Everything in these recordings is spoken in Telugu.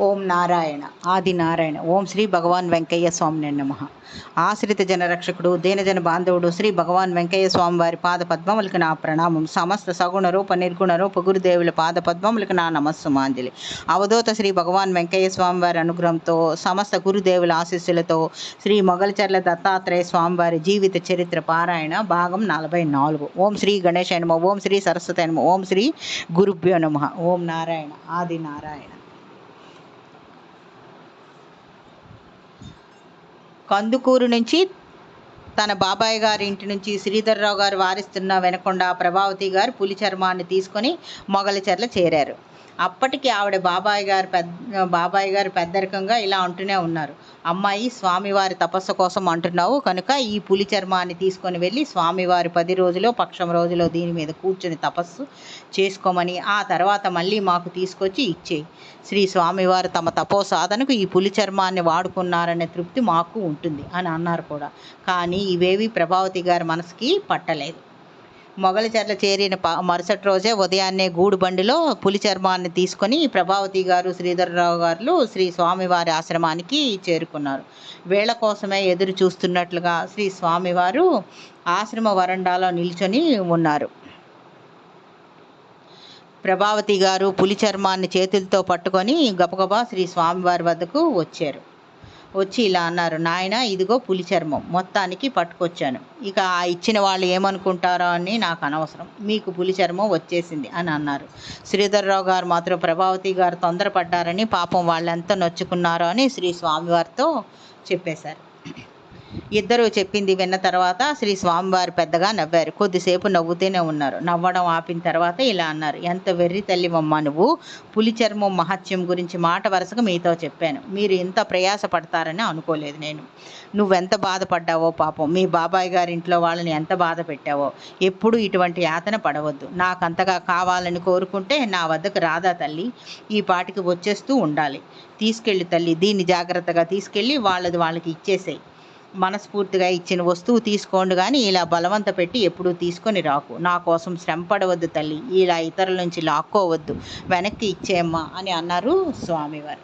ఓం నారాయణ ఆది నారాయణ ఓం శ్రీ భగవాన్ వెంకయ్య స్వామి నమ. ఆశ్రిత జనరక్షకుడు దీనజన బాంధవుడు శ్రీ భగవాన్ వెంకయ్య స్వామి వారి పాద పద్మములకు నా ప్రణామం. సమస్త సగుణ రూప నిర్గుణ రూప గురుదేవుల పాద పద్మములకు నా నమస్సుమాంజలి. అవధూత శ్రీ భగవాన్ వెంకయ్య స్వామి వారి అనుగ్రహంతో సమస్త గురుదేవుల ఆశీస్సులతో శ్రీ మొగలచర్ల దత్తాత్రేయ స్వామివారి జీవిత చరిత్ర పారాయణ భాగం నలభై నాలుగు. ఓం శ్రీ గణేష్ నమ ఓం శ్రీ సరస్వతి నమ ఓం శ్రీ గురుభ్యో నమ. ఓం నారాయణ ఆది నారాయణ. కందుకూరు నుంచి తన బాబాయ్ గారి ఇంటి నుంచి శ్రీధర్రావు గారు వారిస్తున్న వెనకొండ ప్రభావతి గారు పులి చర్మాన్ని తీసుకొని మొగలిచెర్ల చేరారు. అప్పటికి ఆవిడ బాబాయ్ గారు పెద్ద బాబాయ్ గారు పెద్దరికంగా ఇలా అంటూనే ఉన్నారు. అమ్మాయి స్వామివారి తపస్సు కోసం అంటున్నావు కనుక ఈ పులి చర్మాన్ని తీసుకొని వెళ్ళి స్వామివారి పది రోజులో పక్షం రోజులో దీని మీద కూర్చొని తపస్సు చేసుకోమని ఆ తర్వాత మళ్ళీ మాకు తీసుకొచ్చి ఇచ్చేయి. శ్రీ స్వామివారు తమ తపో సాధనకు ఈ పులి చర్మాన్ని వాడుకున్నారనే తృప్తి మాకు ఉంటుంది అని అన్నారు కూడా. కానీ ఇవేవి ప్రభావతి గారి మనసుకి పట్టలేదు. మొగలిచెర్ల చేరిన మరుసటి రోజే ఉదయాన్నే గూడు బండిలో పులి చర్మాన్ని తీసుకొని ప్రభావతి గారు శ్రీధర్రావు గారు శ్రీ స్వామివారి ఆశ్రమానికి చేరుకున్నారు. వేళ కోసమే ఎదురు చూస్తున్నట్లుగా శ్రీ స్వామివారు ఆశ్రమ వరండాలో నిల్చొని ఉన్నారు. ప్రభావతి గారు పులి చర్మాన్ని చేతులతో పట్టుకొని గబగబా శ్రీ స్వామివారి వద్దకు వచ్చారు. వచ్చి ఇలా అన్నారు నాయన ఇదిగో పులి చర్మం మొత్తానికి పట్టుకొచ్చాను. ఇక ఆ ఇచ్చిన వాళ్ళు ఏమనుకుంటారో అని నాకు అనవసరం. మీకు పులి చర్మం వచ్చేసింది అని అన్నారు. శ్రీధర్రావు గారు మాత్రం ప్రభావతి గారు తొందరపడ్డారని పాపం వాళ్ళెంత నొచ్చుకున్నారో అని శ్రీ స్వామివారితో చెప్పేశారు. ఇద్దరూ చెప్పింది విన్న తర్వాత శ్రీ స్వామివారు పెద్దగా నవ్వారు. కొద్దిసేపు నవ్వుతూనే ఉన్నారు. నవ్వడం ఆపిన తర్వాత ఇలా అన్నారు. ఎంత వెర్రి తల్లివమ్మ నువ్వు. పులి చర్మం మహత్యం గురించి మాట వరుసగా మీతో చెప్పాను. మీరు ఇంత ప్రయాస పడతారని అనుకోలేదు నేను. నువ్వెంత బాధపడ్డావో పాపం. మీ బాబాయ్ గారి ఇంట్లో వాళ్ళని ఎంత బాధ పెట్టావో. ఎప్పుడు ఇటువంటి యాతన పడవద్దు. నాకంతగా కావాలని కోరుకుంటే నా వద్దకు రాదా తల్లి. ఈ పాటికి వచ్చేస్తూ ఉండాలి. తీసుకెళ్ళి తల్లి. దీన్ని జాగ్రత్తగా తీసుకెళ్ళి వాళ్ళది వాళ్ళకి ఇచ్చేసేయి. మనస్ఫూర్తిగా ఇచ్చిన వస్తువు తీసుకోండి కానీ ఇలా బలవంత పెట్టి ఎప్పుడూ తీసుకొని రాకు. నా కోసం శ్రమ పడవద్దు తల్లి. ఇలా ఇతరుల నుంచి లాక్కోవద్దు. వెనక్కి ఇచ్చేయమ్మా అని అన్నారు స్వామివారు.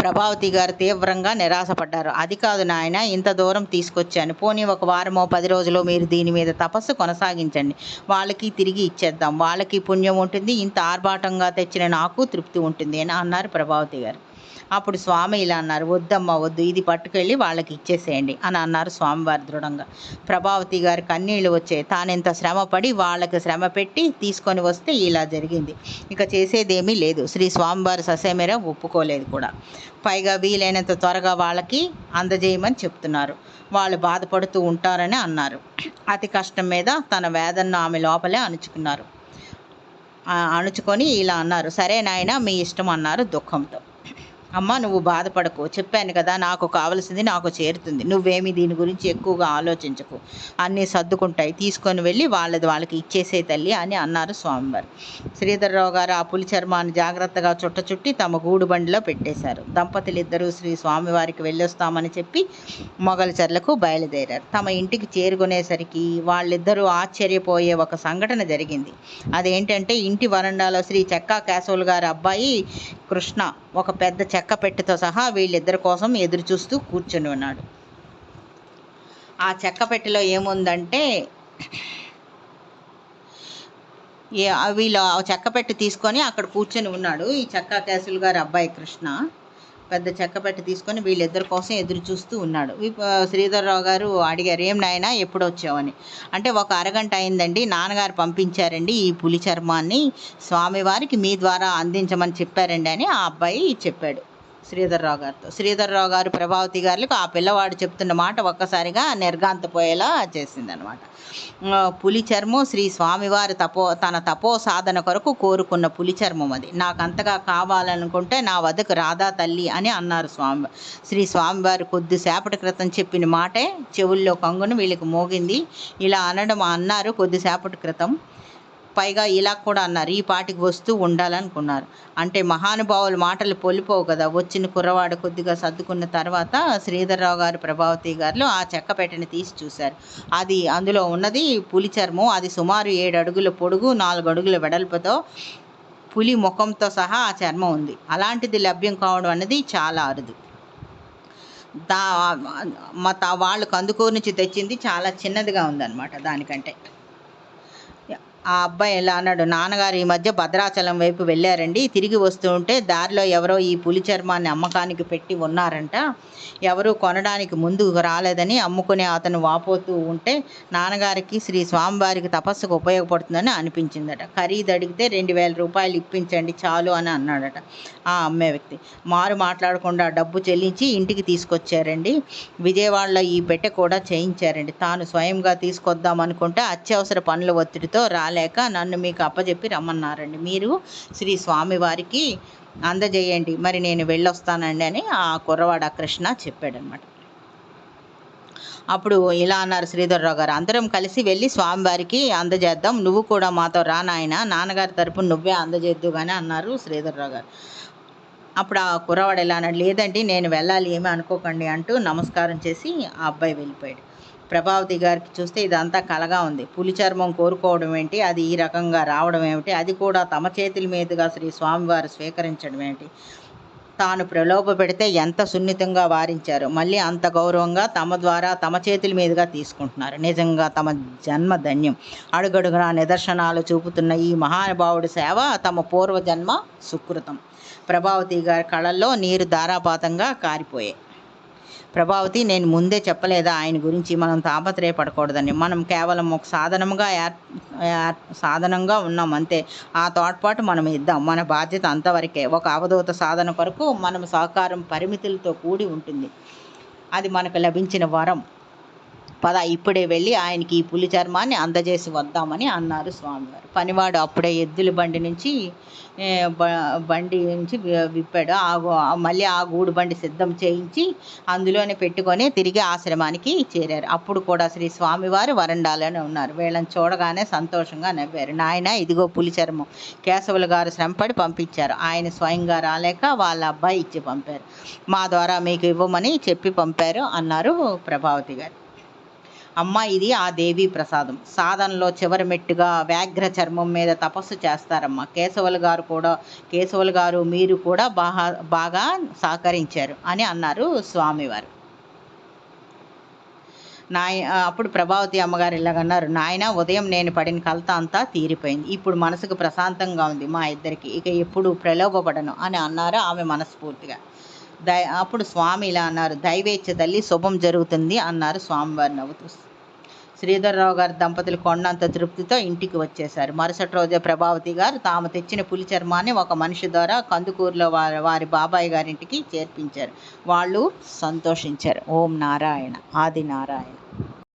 ప్రభావతి గారు తీవ్రంగా నిరాశపడ్డారు. అది కాదు నాయన ఇంత దూరం తీసుకొచ్చాను. పోనీ ఒక వారమో పది రోజులు మీరు దీని మీద తపస్సు కొనసాగించండి. వాళ్ళకి తిరిగి ఇచ్చేద్దాం. వాళ్ళకి పుణ్యం ఉంటుంది. ఇంత ఆర్భాటంగా తెచ్చిన నాకు తృప్తి ఉంటుంది అని అన్నారు ప్రభావతి గారు. అప్పుడు స్వామి ఇలా అన్నారు వద్దమ్మా వద్దు ఇది పట్టుకెళ్ళి వాళ్ళకి ఇచ్చేసేయండి అని అన్నారు స్వామివారి దృఢంగా. ప్రభావతి గారి కన్నీళ్ళు వచ్చాయి తానెంత శ్రమ పడి వాళ్ళకి శ్రమ పెట్టి తీసుకొని వస్తే ఇలా జరిగింది. ఇక చేసేదేమీ లేదు. శ్రీ స్వామివారి ససేమేర ఒప్పుకోలేదు కూడా. పైగా వీలైనంత త్వరగా వాళ్ళకి అందజేయమని చెప్తున్నారు. వాళ్ళు బాధపడుతూ ఉంటారని అన్నారు. అతి కష్టం మీద తన వేదనను ఆమె లోపలే అణుచుకున్నారు. అణుచుకొని ఇలా అన్నారు సరే నాయన మీ ఇష్టం అన్నారు దుఃఖంతో. అమ్మ నువ్వు బాధపడకు. చెప్పాను కదా నాకు కావలసింది నాకు చేరుతుంది. నువ్వేమి దీని గురించి ఎక్కువగా ఆలోచించకు. అన్నీ సర్దుకుంటాయి. తీసుకొని వెళ్ళి వాళ్ళది వాళ్ళకి ఇచ్చేసే తల్లి అని అన్నారు స్వామివారు. శ్రీధర్రావు గారు ఆ పులి చర్మాన్ని జాగ్రత్తగా చుట్ట చుట్టి తమ గూడు బండిలో పెట్టేశారు. దంపతులు ఇద్దరూ శ్రీ స్వామివారికి వెళ్ళొస్తామని చెప్పి మొగలచెర్లకు బయలుదేరారు. తమ ఇంటికి చేరుకునేసరికి వాళ్ళిద్దరూ ఆశ్చర్యపోయే ఒక సంఘటన జరిగింది. అదేంటంటే ఇంటి వరండాలో శ్రీ చెక్కా కేశవులు గారి అబ్బాయి కృష్ణ ఒక పెద్ద చెక్క పెట్టెతో సహా వీళ్ళిద్దరి కోసం ఎదురు చూస్తూ కూర్చొని ఉన్నాడు. ఆ చెక్క పెట్టెలో ఏముందంటే వీళ్ళు ఆ చెక్క పెట్టి తీసుకొని అక్కడ కూర్చొని ఉన్నాడు. ఈ చెక్క కేసులు గారి అబ్బాయి కృష్ణ. పెద్ద చెక్క పెట్టి తీసుకొని వీళ్ళిద్దరి కోసం ఎదురు చూస్తూ ఉన్నాడు. శ్రీధర్రావు గారు అడిగారు ఏం నాయన ఎప్పుడు వచ్చావని? అంటే ఒక అరగంట అయిందండి. నాన్నగారు పంపించారండి ఈ పులి చర్మాన్ని స్వామివారికి మీ ద్వారా అందించమని చెప్పారండి అని ఆ అబ్బాయి చెప్పాడు. శ్రీధర్రావు గారితో. శ్రీధర్రావు గారు ప్రభావతి గారికి ఆ పిల్లవాడు చెప్తున్న మాట ఒక్కసారిగా నిర్గాంతపోయేలా చేసిందనమాట. పులి చర్మం శ్రీ స్వామివారి తపో తన తపో సాధన కొరకు కోరుకున్న పులి చర్మం అది. నాకు అంతగా కావాలనుకుంటే నా వద్దకు రాధా తల్లి అని అన్నారు స్వామి శ్రీ స్వామివారు కొద్దిసేపటి క్రితం చెప్పిన మాటే చెవుల్లో కంగును వీళ్ళకి మోగింది. ఇలా అనడం అన్నారు కొద్దిసేపటి క్రితం. పైగా ఇలా కూడా అన్నారు. ఈ పాటికి వస్తూ ఉండాలనుకున్నారు. అంటే మహానుభావుల మాటలు పొలిపోవు కదా. వచ్చిన కుర్రవాడు కొద్దిగా సర్దుకున్న తర్వాత శ్రీధర్రావు గారు ప్రభావతి గారు ఆ చెక్క పెట్టెని తీసి చూశారు. అది అందులో ఉన్నది పులి చర్మం. అది సుమారు ఏడు అడుగుల పొడుగు నాలుగు అడుగుల వెడల్పుతో పులి ముఖంతో సహా ఆ చర్మం ఉంది. అలాంటిది లభ్యం కావడం అనేది చాలా అరుదు. దా మా వాళ్ళు కందుకూరు నుంచి తెచ్చింది చాలా చిన్నదిగా ఉందన్నమాట దానికంటే. ఆ అబ్బాయి ఎలా అన్నాడు నాన్నగారు ఈ మధ్య భద్రాచలం వైపు వెళ్ళారండి. తిరిగి వస్తూ ఉంటే దారిలో ఎవరో ఈ పులి చర్మాన్ని అమ్మకానికి పెట్టి ఉన్నారంట. ఎవరు కొనడానికి ముందు రాలేదని అమ్ముకునే అతను వాపోతూ ఉంటే నాన్నగారికి శ్రీ స్వామివారికి తపస్సుకు ఉపయోగపడుతుందని అనిపించిందట. ఖరీదు అడిగితే రెండు వేల రూపాయలు ఇప్పించండి చాలు అని అన్నాడట ఆ అమ్మే వ్యక్తి. మారు మాట్లాడకుండా డబ్బు చెల్లించి ఇంటికి తీసుకొచ్చారండి. విజయవాడలో ఈ పెట్టె కూడా చేయించారండి. తాను స్వయంగా తీసుకొద్దాం అనుకుంటే అత్యవసర పనుల ఒత్తిడితో లేక నన్ను మీకు అప్పచెప్పి రమ్మన్నారండి. మీరు శ్రీ స్వామివారికి అందజేయండి. మరి నేను వెళ్ళొస్తానండి అని ఆ కుర్రవాడ కృష్ణ చెప్పాడనమాట అప్పుడు ఇలా అన్నారు శ్రీధర్రావు గారు అందరం కలిసి వెళ్ళి స్వామివారికి అందజేద్దాం. నువ్వు కూడా మాతో రా నాయన. నాన్నగారి తరపున నువ్వే అందజేద్దు కానీ అన్నారు శ్రీధర్రావు గారు. అప్పుడు ఆ కుర్రవాడు ఎలా అన్నాడు లేదండి నేను వెళ్ళాలి. ఏమీ అనుకోకండి అంటూ నమస్కారం చేసి ఆ అబ్బాయి వెళ్ళిపోయాడు. ప్రభావతి గారికి చూస్తే ఇదంతా కలగా ఉంది. పులి చర్మం కోరుకోవడం ఏంటి? అది ఈ రకంగా రావడం ఏమిటి? అది కూడా తమ చేతుల మీదుగా శ్రీ స్వామివారు స్వీకరించడం ఏంటి? తాను ప్రలోభ పెడితే ఎంత సున్నితంగా వారించారు? మళ్ళీ అంత గౌరవంగా తమ ద్వారా తమ చేతుల మీదుగా తీసుకుంటున్నారు. నిజంగా తమ జన్మ ధన్యం. అడుగడుగున నిదర్శనాలు చూపుతున్న ఈ మహానుభావుడి సేవ తమ పూర్వజన్మ సుకృతం. ప్రభావతి గారి కళల్లో నీరు ధారాపాతంగా కారిపోయాయి. ప్రభావతి నేను ముందే చెప్పలేదా? ఆయన గురించి మనం తాపత్రయపడకూడదని. మనం కేవలం ఒక సాధనంగా ఏర్- సాధనంగా ఉన్నాం అంతే. ఆ తోడ్పాటు మనం ఇద్దాం. మన బాధ్యత అంతవరకే. ఒక అవధూత సాధన కొరకు మనం సహకారం పరిమితులతో కూడి ఉంటుంది. అది మనకు లభించిన వరం. పద ఇప్పుడే వెళ్ళి ఆయనకి ఈ పులి చర్మాన్ని అందజేసి వద్దామని అన్నారు స్వామివారు. పనివాడు అప్పుడే ఎద్దుల బండి నుంచి బండి నుంచి విప్పాడు. ఆ మళ్ళీ ఆ గూడు బండి సిద్ధం చేయించి అందులోనే పెట్టుకొని తిరిగి ఆశ్రమానికి చేరారు. అప్పుడు కూడా శ్రీ స్వామివారు వరండాలోనే ఉన్నారు. వీళ్ళని చూడగానే సంతోషంగా నవ్వారు. నాయన ఇదిగో పులి చర్మం. కేశవులు గారు శ్రమపడి పంపించారు. ఆయన స్వయంగా రాలేక వాళ్ళ అబ్బాయి ఇచ్చి పంపారు. మా ద్వారా మీకు ఇవ్వమని చెప్పి పంపారు అన్నారు ప్రభావతి గారు. అమ్మ ఇది ఆ దేవి ప్రసాదం. సాధనలో చివరి మెట్టుగా వ్యాఘ్ర చర్మం మీద తపస్సు చేస్తారమ్మ. కేశవులు గారు కూడా కేశవులు గారు మీరు కూడా బాగా బాగా సహకరించారు అని అన్నారు స్వామివారు. నాయ అప్పుడు ప్రభావతి అమ్మగారు ఇలాగన్నారు నాయన ఉదయం నేను పడిన కలత అంతా తీరిపోయింది. ఇప్పుడు మనసుకు ప్రశాంతంగా ఉంది మా ఇద్దరికి. ఇక ఎప్పుడు ప్రలోభపడను అని అన్నారు ఆమె మనస్ఫూర్తిగా. దై అప్పుడు స్వామి ఇలా అన్నారు దైవేచ్ఛ తల్లి శుభం జరుగుతుంది అన్నారు స్వామివారు నవ్వుతూ. శ్రీధర్రావు గారి దంపతులు కొండంత తృప్తితో ఇంటికి వచ్చేశారు. మరుసటి రోజే ప్రభావతి గారు తాము తెచ్చిన పులి చర్మాన్ని ఒక మనిషి ద్వారా కందుకూరులో వారి వారి బాబాయ్ గారింటికి చేర్పించారు. వాళ్ళు సంతోషించారు. ఓం నారాయణ. ఆది నారాయణ.